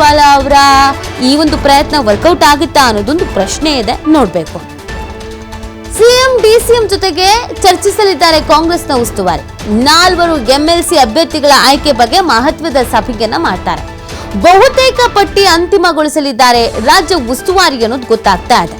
ಬಾಲ ಅವರ ಈ ಒಂದು ಪ್ರಯತ್ನ ವರ್ಕೌಟ್ ಆಗುತ್ತಾ ಅನ್ನೋದೊಂದು ಪ್ರಶ್ನೆ ಇದೆ, ನೋಡ್ಬೇಕು. ಸಿಎಂ, ಡಿಸಿಎಂ ಜೊತೆಗೆ ಚರ್ಚಿಸಲಿದ್ದಾರೆ ಕಾಂಗ್ರೆಸ್ನ ಉಸ್ತುವಾರಿ. ನಾಲ್ವರು ಎಂಎಲ್ಸಿ ಅಭ್ಯರ್ಥಿಗಳ ಆಯ್ಕೆ ಬಗ್ಗೆ ಮಹತ್ವದ ಸಭೆಯನ್ನ ಮಾಡ್ತಾರೆ. ಬಹುತೇಕ ಪಟ್ಟಿ ಅಂತಿಮಗೊಳಿಸಲಿದ್ದಾರೆ, ರಾಜ್ಯ ಉಸ್ತುವಾರಿ ಅನ್ನೋದು ಗೊತ್ತಾಗ್ತಾ ಇದೆ.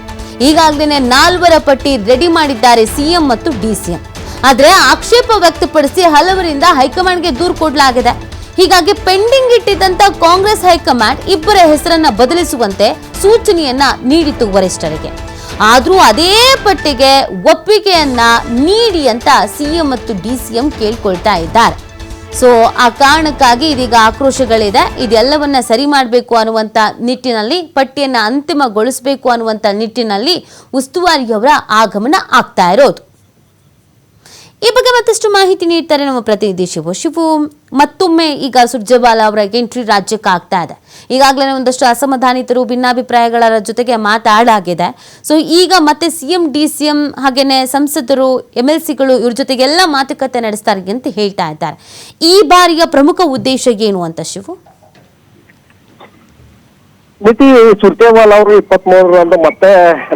ಈಗಾಗಲೇ ನಾಲ್ವರ ಪಟ್ಟಿ ರೆಡಿ ಮಾಡಿದ್ದಾರೆ ಸಿಎಂ ಮತ್ತು ಡಿಸಿಎಂ. ಆದ್ರೆ ಆಕ್ಷೇಪ ವ್ಯಕ್ತಪಡಿಸಿ ಹಲವರಿಂದ ಹೈಕಮಾಂಡ್ಗೆ ದೂರು ಕೊಡಲಾಗಿದೆ. ಹೀಗಾಗಿ ಪೆಂಡಿಂಗ್ ಇಟ್ಟಿದ್ದಂತ ಕಾಂಗ್ರೆಸ್ ಹೈಕಮಾಂಡ್ ಇಬ್ಬರ ಹೆಸರನ್ನ ಬದಲಿಸುವಂತೆ ಸೂಚನೆಯನ್ನ ನೀಡಿತು ವರಿಷ್ಠರಿಗೆ. ಆದರೂ ಅದೇ ಪಟ್ಟಿಗೆ ಒಪ್ಪಿಗೆಯನ್ನ ನೀಡಿ ಅಂತ ಸಿಎಂ ಮತ್ತು ಡಿಸಿಎಂ ಕೇಳ್ಕೊಳ್ತಾ ಇದ್ದಾರೆ. ಸೊ ಆ ಕಾರಣಕ್ಕಾಗಿ ಇದೀಗ ಆಕ್ರೋಶಗಳಿದೆ. ಇದೆಲ್ಲವನ್ನ ಸರಿ ಮಾಡಬೇಕು ಅನ್ನುವಂಥ ನಿಟ್ಟಿನಲ್ಲಿ, ಪಟ್ಟಿಯನ್ನು ಅಂತಿಮಗೊಳಿಸಬೇಕು ಅನ್ನುವಂಥ ನಿಟ್ಟಿನಲ್ಲಿ ಉಸ್ತುವಾರಿಯವರ ಆಗಮನ ಆಗ್ತಾ ಇರೋದು. ಈ ಬಗ್ಗೆ ಮತ್ತಷ್ಟು ಮಾಹಿತಿ ನೀಡ್ತಾರೆ ನಮ್ಮ ಪ್ರತಿನಿಧಿ ಶಿವು. ಶಿವು, ಮತ್ತೊಮ್ಮೆ ಈಗ ಸುರ್ಜೇವಾಲ ಅವರ ಎಂಟ್ರಿ ರಾಜ್ಯಕ್ಕೆ ಆಗ್ತಾ ಇದೆ. ಈಗಾಗಲೇ ಒಂದಷ್ಟು ಅಸಮಾಧಾನಿತರು, ಭಿನ್ನಾಭಿಪ್ರಾಯಗಳ ಜೊತೆಗೆ ಮಾತಾಡಾಗಿದೆ ಸೊ ಈಗ ಮತ್ತೆ C M D C M ಹಾಗೇನೆ ಸಂಸದರು, ಎಂ ಎಲ್ ಸಿಗಳು ಇವ್ರ ಜೊತೆಗೆಲ್ಲ ಮಾತುಕತೆ ನಡೆಸ್ತಾರೆ ಅಂತ ಹೇಳ್ತಾ ಇದ್ದಾರೆ. ಈ ಬಾರಿಯ ಪ್ರಮುಖ ಉದ್ದೇಶ ಏನು ಅಂತ ಶಿವು? ಮಿತಿ ಸುರ್ಜೇವಾಲ್ ಅವರು ಇಪ್ಪತ್ತ್ ಮೂರರಂದು ಮತ್ತೆ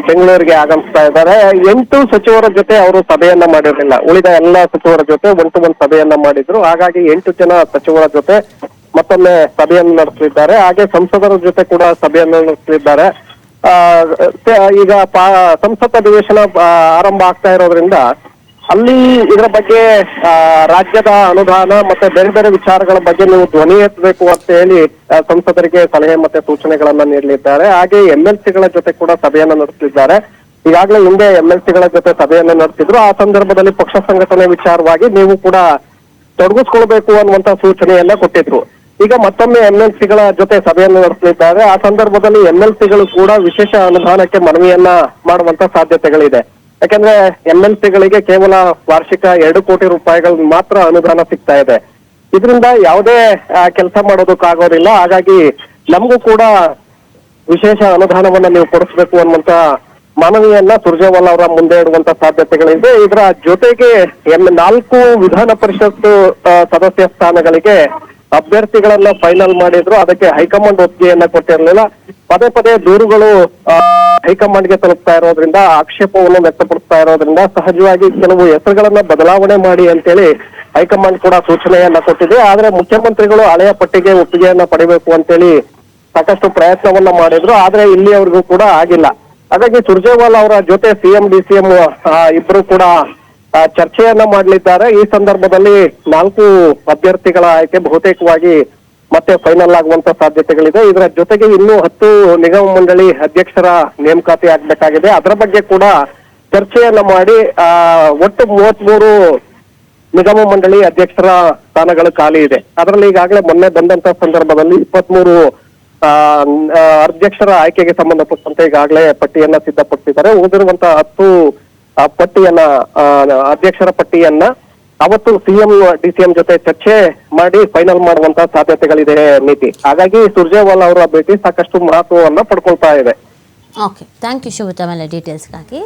ಬೆಂಗಳೂರಿಗೆ ಆಗಮಿಸ್ತಾ ಇದ್ದಾರೆ. ಎಂಟು ಸಚಿವರ ಜೊತೆ ಅವರು ಸಭೆಯನ್ನ ಮಾಡಿರಲಿಲ್ಲ. ಉಳಿದ ಎಲ್ಲ ಸಚಿವರ ಜೊತೆ ಒನ್ ಟು ಒನ್ ಸಭೆಯನ್ನ ಮಾಡಿದ್ರು. ಹಾಗಾಗಿ ಎಂಟು ಜನ ಸಚಿವರ ಜೊತೆ ಮತ್ತೊಮ್ಮೆ ಸಭೆಯನ್ನು ನಡೆಸಲಿದ್ದಾರೆ. ಹಾಗೆ ಸಂಸದರ ಜೊತೆ ಕೂಡ ಸಭೆಯನ್ನು ನಡೆಸಲಿದ್ದಾರೆ. ಈಗ ಸಂಸತ್ ಅಧಿವೇಶನ ಆರಂಭ ಆಗ್ತಾ ಇರೋದ್ರಿಂದ ಅಲ್ಲಿ ಇದರ ಬಗ್ಗೆ ರಾಜ್ಯದ ಅನುದಾನ ಮತ್ತೆ ಬೇರೆ ಬೇರೆ ವಿಚಾರಗಳ ಬಗ್ಗೆ ನೀವು ಧ್ವನಿ ಎತ್ತಬೇಕು ಅಂತ ಹೇಳಿ ಸಂಸದರಿಗೆ ಸಲಹೆ ಮತ್ತೆ ಸೂಚನೆಗಳನ್ನ ನೀಡಲಿದ್ದಾರೆ. ಹಾಗೆ ಎಲ್ ಸಿಗಳ ಜೊತೆ ಕೂಡ ಸಭೆಯನ್ನ ನಡೆಸಲಿದ್ದಾರೆ ಈಗಾಗಲೇ ಹಿಂದೆ ಎಲ್ ಸಿಗಳ ಜೊತೆ ಸಭೆಯನ್ನ ನಡೆಸಿದ್ರು. ಆ ಸಂದರ್ಭದಲ್ಲಿ ಪಕ್ಷ ಸಂಘಟನೆ ವಿಚಾರವಾಗಿ ನೀವು ಕೂಡ ತೊಡಗಿಸ್ಕೊಳ್ಬೇಕು ಅನ್ನುವಂತ ಸೂಚನೆಯನ್ನ ಕೊಟ್ಟಿದ್ರು. ಈಗ ಮತ್ತೊಮ್ಮೆ ಎಲ್ ಸಿಗಳ ಜೊತೆ ಸಭೆಯನ್ನು ನಡೆಸಲಿದ್ದಾರೆ. ಆ ಸಂದರ್ಭದಲ್ಲಿ ಎಲ್ ಸಿಗಳು ಕೂಡ ವಿಶೇಷ ಅನುದಾನಕ್ಕೆ ಮನವಿಯನ್ನ ಮಾಡುವಂತ ಸಾಧ್ಯತೆಗಳಿದೆ. ಯಾಕಂದ್ರೆ ಎಂ ಎಲ್ ಸಿಗಳಿಗೆ ಕೇವಲ ವಾರ್ಷಿಕ ಎರಡು ಕೋಟಿ ರೂಪಾಯಿಗಳ ಮಾತ್ರ ಅನುದಾನ ಸಿಗ್ತಾ ಇದೆ. ಇದರಿಂದ ಯಾವುದೇ ಕೆಲಸ ಮಾಡೋದಕ್ಕಾಗೋದಿಲ್ಲ. ಹಾಗಾಗಿ ನಮಗೂ ಕೂಡ ವಿಶೇಷ ಅನುದಾನವನ್ನ ನೀವು ಕೊಡಿಸ್ಬೇಕು ಅನ್ನುವಂತ ಮನವಿಯನ್ನ ಸುರ್ಜೇವಾಲಾ ಅವರ ಮುಂದೆ ಇಡುವಂತ ಸಾಧ್ಯತೆಗಳಿದೆ. ಇದರ ಜೊತೆಗೆ ಎಂ ನಾಲ್ಕು ವಿಧಾನ ಪರಿಷತ್ ಸದಸ್ಯ ಸ್ಥಾನಗಳಿಗೆ ಅಭ್ಯರ್ಥಿಗಳನ್ನ ಫೈನಲ್ ಮಾಡಿದ್ರು. ಅದಕ್ಕೆ ಹೈಕಮಾಂಡ್ ಒಪ್ಪಿಗೆಯನ್ನ ಕೊಟ್ಟಿರಲಿಲ್ಲ. ಪದೇ ಪದೇ ದೂರುಗಳು ಹೈಕಮಾಂಡ್ ಹೈಕಮಾಂಡ್ಗೆ ತಲುಪ್ತಾ ಇರೋದ್ರಿಂದ, ಆಕ್ಷೇಪವನ್ನು ವ್ಯಕ್ತಪಡಿಸ್ತಾ ಇರೋದ್ರಿಂದ ಸಹಜವಾಗಿ ಕೆಲವು ಹೆಸರುಗಳನ್ನ ಬದಲಾವಣೆ ಮಾಡಿ ಅಂತೇಳಿ ಹೈಕಮಾಂಡ್ ಕೂಡ ಸೂಚನೆಯನ್ನ ಕೊಟ್ಟಿದೆ. ಆದ್ರೆ ಮುಖ್ಯಮಂತ್ರಿಗಳು ಹಳೆಯ ಪಟ್ಟಿಗೆ ಒಪ್ಪಿಗೆಯನ್ನ ಪಡಿಬೇಕು ಅಂತೇಳಿ ಸಾಕಷ್ಟು ಪ್ರಯತ್ನವನ್ನ ಮಾಡಿದ್ರು. ಆದ್ರೆ ಇಲ್ಲಿಯವರೆಗೂ ಕೂಡ ಆಗಿಲ್ಲ. ಹಾಗಾಗಿ ಸುರ್ಜೇವಾಲ್ ಅವರ ಜೊತೆ ಸಿಎಂ ಡಿ ಸಿಎಂ ಇಬ್ರು ಕೂಡ ಚರ್ಚೆಯನ್ನ ಮಾಡಲಿದ್ದಾರೆ. ಈ ಸಂದರ್ಭದಲ್ಲಿ ನಾಲ್ಕು ಅಭ್ಯರ್ಥಿಗಳ ಆಯ್ಕೆ ಬಹುತೇಕವಾಗಿ ಮತ್ತೆ ಫೈನಲ್ ಆಗುವಂತ ಸಾಧ್ಯತೆಗಳಿದೆ. ಇದರ ಜೊತೆಗೆ ಇನ್ನೂ ಹತ್ತು ನಿಗಮ ಮಂಡಳಿ ಅಧ್ಯಕ್ಷರ ನೇಮಕಾತಿ ಆಗ್ಬೇಕಾಗಿದೆ. ಅದರ ಬಗ್ಗೆ ಕೂಡ ಚರ್ಚೆಯನ್ನ ಮಾಡಿ, ಆ, ಒಟ್ಟು ಮೂವತ್ಮೂರು ನಿಗಮ ಮಂಡಳಿ ಅಧ್ಯಕ್ಷರ ಸ್ಥಾನಗಳು ಖಾಲಿ ಇದೆ. ಅದರಲ್ಲಿ ಈಗಾಗಲೇ ಮೊನ್ನೆ ಬಂದಂತ ಸಂದರ್ಭದಲ್ಲಿ ಇಪ್ಪತ್ಮೂರು ಅಧ್ಯಕ್ಷರ ಆಯ್ಕೆಗೆ ಸಂಬಂಧಪಟ್ಟಂತೆ ಈಗಾಗಲೇ ಪಟ್ಟಿಯನ್ನ ಸಿದ್ಧಪಡಿಸಿದ್ದಾರೆ. ಉಳಿದಿರುವಂತಹ ಹತ್ತು ಆ, ಪಟ್ಟಿಯನ್ನ ಅಧ್ಯಕ್ಷರ ಪಟ್ಟಿಯನ್ನ ಅವತ್ತು ಸಿಎಂ ಡಿಸಿಎಂ ಜೊತೆ ಚರ್ಚೆ ಮಾಡಿ ಫೈನಲ್ ಮಾಡುವಂತ ಸಾಧ್ಯತೆಗಳಿದೆ ನೀತಿ. ಹಾಗಾಗಿ ಸುರ್ಜೇವಾಲ್ ಅವರ ಭೇಟಿ ಸಾಕಷ್ಟು ಮಹತ್ವವನ್ನ ಪಡ್ಕೊಳ್ತಾ ಇದೆ. Okay thank you Shubha ಡೀಟೇಲ್ಸ್ಗಾಗಿ